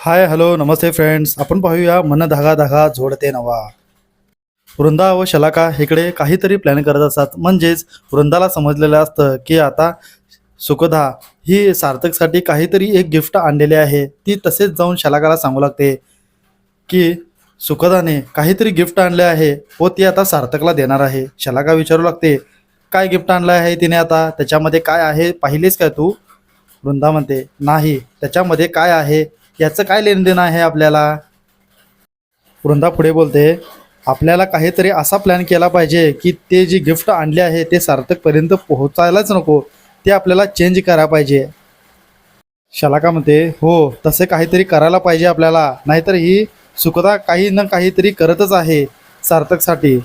Hi hello नमस्ते friends. आपण पाहूया मन धागा धागा जोडते नवा. वृंदा व शलाका इकडे काहीतरी प्लॅन करत असतात. म्हणजेच वृंदाला समजलेलं असतं की आता सुखदा ही सार्थकसाठी काहीतरी एक गिफ्ट आणलेली आहे. ती तसेच जाऊन शलाकाला सांगू लागते की सुखदाने काहीतरी गिफ्ट आणले आहे व ती आता सार्थकला देणार आहे. शलाका विचारू लागते काय गिफ्ट आणलं आहे तिने आता? त्याच्यामध्ये काय आहे? पाहिलेस काय तू? वृंदा म्हणते नाही. त्याच्यामध्ये काय आहे? याचं काय लेनदेन आहे आपल्याला? वृंदा पुढे बोलते आपल्याला काहीतरी असा प्लॅन केला पाहिजे की ते जे गिफ्ट आणले आहे ते सार्थकपर्यंत पोहोचायलाच नको ते आपल्याला चेंज करायला पाहिजे. शलाका म्हणते हो तसे काहीतरी करायला पाहिजे आपल्याला नाहीतर ही सुखदा काही ना काहीतरी करतच आहे सार्थकसाठी.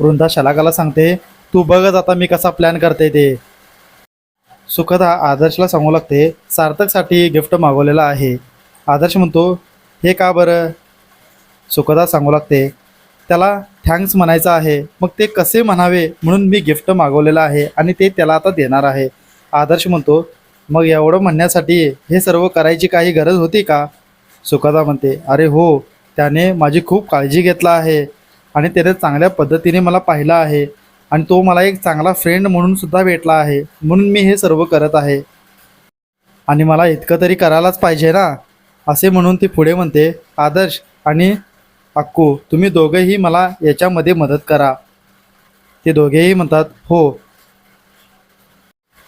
वृंदा शलाकाला सांगते तू बघच आता मी कसा प्लॅन करते ते. सुखदा आदर्शला सांगू लागते सार्थकसाठी गिफ्ट मागवलेला आहे. आदर्श म्हणतो हे का बरं? सुखदा सांगू लागते. त्याला थँक्स म्हणायचं आहे. मग ते कसे म्हणावे म्हणून मी गिफ्ट मागवलेलं आहे आणि ते त्याला आता देणार आहे. आदर्श म्हणतो मग एवढं म्हणण्यासाठी हे सर्व करायची काही गरज होती का? सुखदा म्हणते अरे हो त्याने माझी खूप काळजी घेतला आहे आणि त्याने चांगल्या पद्धतीने मला पाहिलं आहे आणि तो मला एक चांगला फ्रेंड म्हणून सुद्धा भेटला आहे. म्हणून मी हे सर्व करत आहे. आणि मला इतकं तरी करायलाच पाहिजे ना? असे म्हणून ती पुढे म्हणते आदर्श आणि अक्कू तुम्ही दोघेही मला याच्यामध्ये मदत करा. ते दोघेही म्हणतात हो.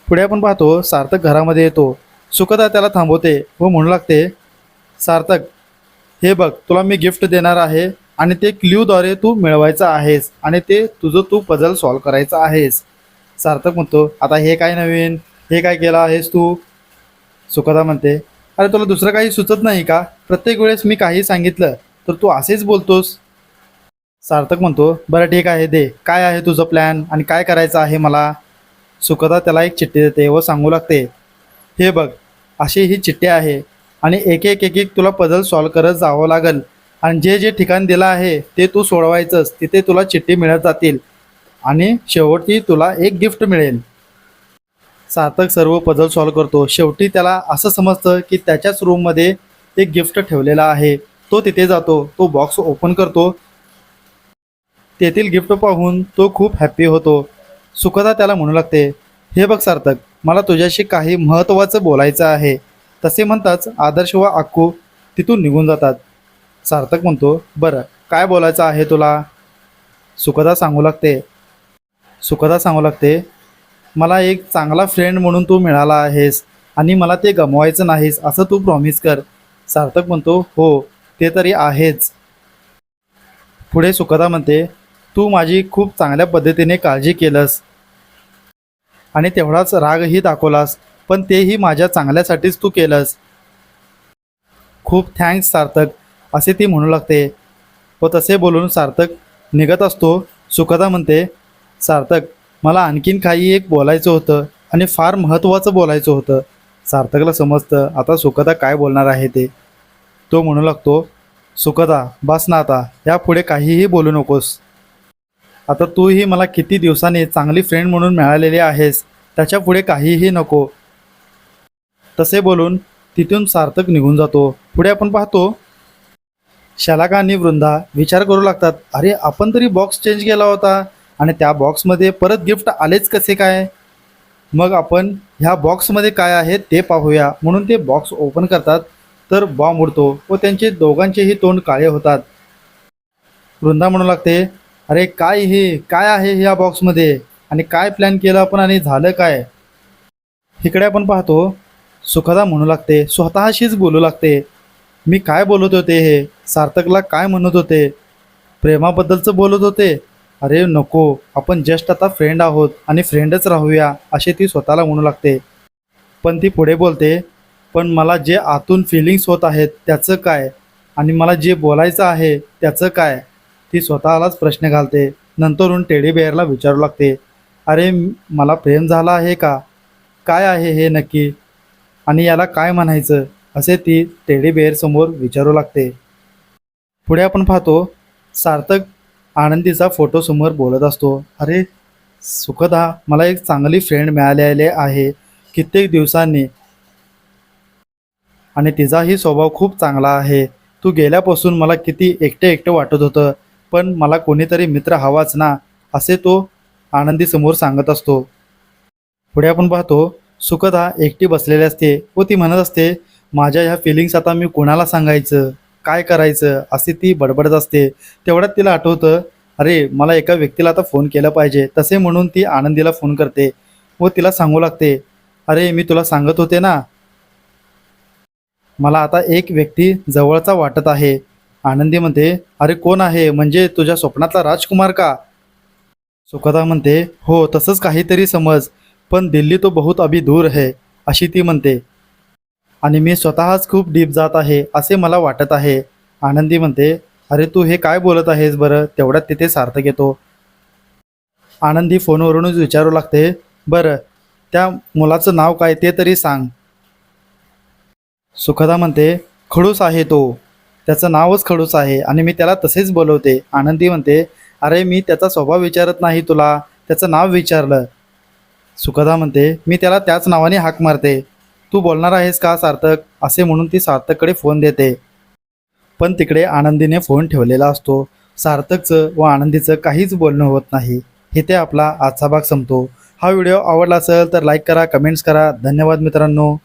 पुढे आपण पाहतो सार्थक घरामध्ये येतो. सुखदा त्याला थांबवते व म्हणू लागते सार्थक हे बघ तुला मी गिफ्ट देणार आहे आणि ते क्ल्यूद्वारे तू मिळवायचं आहेस आणि ते तुझं तू पझल सॉल्व करायचं आहेस. सार्थक म्हणतो आता हे काय नवीन? हे काय केलं आहेस तू? सुखदा म्हणते अरे तुला दुसरं काही सुचत नाही का? प्रत्येक वेळेस मी काही सांगितलं तर तू असेच बोलतोस. सार्थक म्हणतो बरं ठीक आहे दे. काय आहे तुझं प्लॅन आणि काय करायचं आहे मला? सुखदा त्याला एक चिठ्ठी देते व सांगू लागते हे बघ अशी ही चिठ्ठी आहे आणि एक एक एक एक तुला पझल सॉल्व करत जावं लागेल आणि जे जे ठिकाण दिलं आहे ते तू सोडवायचंच तिथे तुला चिठ्ठी मिळत जातील आणि शेवटी तुला एक गिफ्ट मिळेल. सार्थक सर्व पझल सॉल्व करतो. शेवटी त्याला असं समजतं की त्याच्याच रूममध्ये एक गिफ्ट ठेवलेला आहे. तो तिथे जातो तो बॉक्स ओपन करतो. तेथील गिफ्ट पाहून तो खूप हॅप्पी होतो. सुखदा त्याला म्हणू लागते हे बघ सार्थक मला तुझ्याशी काही महत्त्वाचं बोलायचं आहे. तसे म्हणताच आदर्श व अक्कू तिथून निघून जातात. सार्थक म्हणतो बरं काय बोलायचं आहे तुला? सुखदा सांगू लागते. सुखदा सांगू लागते मला एक चांगला फ्रेंड म्हणून तू मिळाला आहेस आणि मला ते गमवायचं नाहीस असं तू प्रॉमिस कर. सार्थक म्हणतो हो ते तरी आहेच. पुढे सुखदा म्हणते तू माझी खूप चांगल्या पद्धतीने काळजी केलंस आणि तेवढाच रागही दाखवलास पण तेही माझ्या चांगल्यासाठीच तू केलंस. खूप थँक्स सार्थक असे ती म्हणू लागते. व तसे बोलून सार्थक निघत असतो. सुखदा म्हणते सार्थक मला आणखीन काही एक बोलायचं होतं आणि फार महत्त्वाचं बोलायचं होतं. सार्थकला समजतं. आता सुखदा काय बोलणार आहे ते? तो म्हणू लागतो सुखदा बस ना आता. यापुढे काहीही बोलू नकोस. आता तूही मला किती दिवसांनी चांगली फ्रेंड म्हणून मिळालेली आहेस. त्याच्या पुढे काहीही नको. तसे बोलून तिथून सार्थक निघून जातो. पुढे आपण पाहतो शलाका आणि वृंदा विचार करू लागतात. अरे आपण तरी बॉक्स चेंज केला होता. आणि त्या बॉक्समध्ये परत गिफ्ट आलेच कसे काय? मग आपण ह्या बॉक्समध्ये काय आहे ते पाहूया. म्हणून ते बॉक्स ओपन करतात तर बॉम्ब उडतो व त्यांचे दोघांचेही तोंड काळे होतात. वृंदा म्हणू लागते अरे काय हे? काय आहे ह्या बॉक्समध्ये आणि काय प्लॅन केलं आपण आणि झालं काय? इकडे आपण पाहतो सुखदा म्हणू लागते स्वतःशीच बोलू लागते. मी काय बोलत होते हे? सार्थकला काय म्हणत होते? प्रेमाबद्दलचं बोलत होते? अरे नको आपण जस्ट आता फ्रेंड आहोत आणि फ्रेंडच राहूया असे ती स्वतःला म्हणू लागते. पण ती पुढे बोलते पण मला जे आतून फिलिंग्स होत आहेत त्याचं काय? आणि मला जे बोलायचं आहे त्याचं काय? ती स्वतःलाच प्रश्न घालते. नंतरून टेडी बेअरला विचारू लागते अरे मला प्रेम झाला आहे का? काय आहे हे नक्की? आणि याला काय म्हणायचं? असे ती टेडी बेअरसमोर विचारू लागते. पुढे आपण पाहतो सार्थक आनंदीचा फोटोसमोर बोलत असतो अरे सुखदा मला एक चांगली फ्रेंड मिळालेली आहे कित्येक दिवसांनी. आणि तिचाही स्वभाव खूप चांगला आहे. तू गेल्यापासून मला किती एकटे एकटे वाटत होतं पण मला कोणीतरी मित्र हवाच ना असे तो आनंदीसमोर सांगत असतो. पुढे आपण पाहतो सुखदा एकटी बसलेली असते व ती म्हणत असते माझ्या ह्या फिलिंग्स आता मी कोणाला सांगायचं? काय करायचं? असे ती बडबडत असते. तेवढ्यात तिला आठवतं अरे मला एका व्यक्तीला आता फोन केला पाहिजे. तसे म्हणून ती आनंदीला फोन करते व तिला सांगू लागते अरे मी तुला सांगत होते ना मला आता एक व्यक्ती जवळचा वाटत आहे. आनंदी म्हणते अरे कोण आहे? म्हणजे तुझ्या स्वप्नातला राजकुमार का? सुखदा म्हणते हो तसंच काहीतरी समज पण दिल्ली तो बहुत अभी दूर है अशी ती म्हणते. आणि मी स्वतःच खूप डीप जात आहे असे मला वाटत आहे. आनंदी म्हणते अरे तू हे काय बोलत आहेस बरं? तेवढ्यात तिथे सार्थक येतो. आनंदी फोनवरूनच विचारू लागते बरं त्या मुलाचं नाव काय ते तरी सांग. सुखदा म्हणते खडूस आहे तो. त्याचं नावच खडूस आहे आणि मी त्याला तसेच बोलवते. आनंदी म्हणते अरे मी त्याचा स्वभाव विचारत नाही तुला त्याचं नाव विचारलं. सुखदा म्हणते मी त्याला त्याच नावाने हाक मारते. तू बोलणार आहेस का सार्थक? असे म्हणून ती सार्थककडे फोन देते. पण तिकडे आनंदीने फोन ठेवलेला असतो. सार्थकचं व आनंदीचं काहीच बोलणं होत नाही. हे ते आपला आजचा भाग संपतो. हा व्हिडिओ आवडला असेल तर लाईक करा कमेंट्स करा. धन्यवाद मित्रांनो.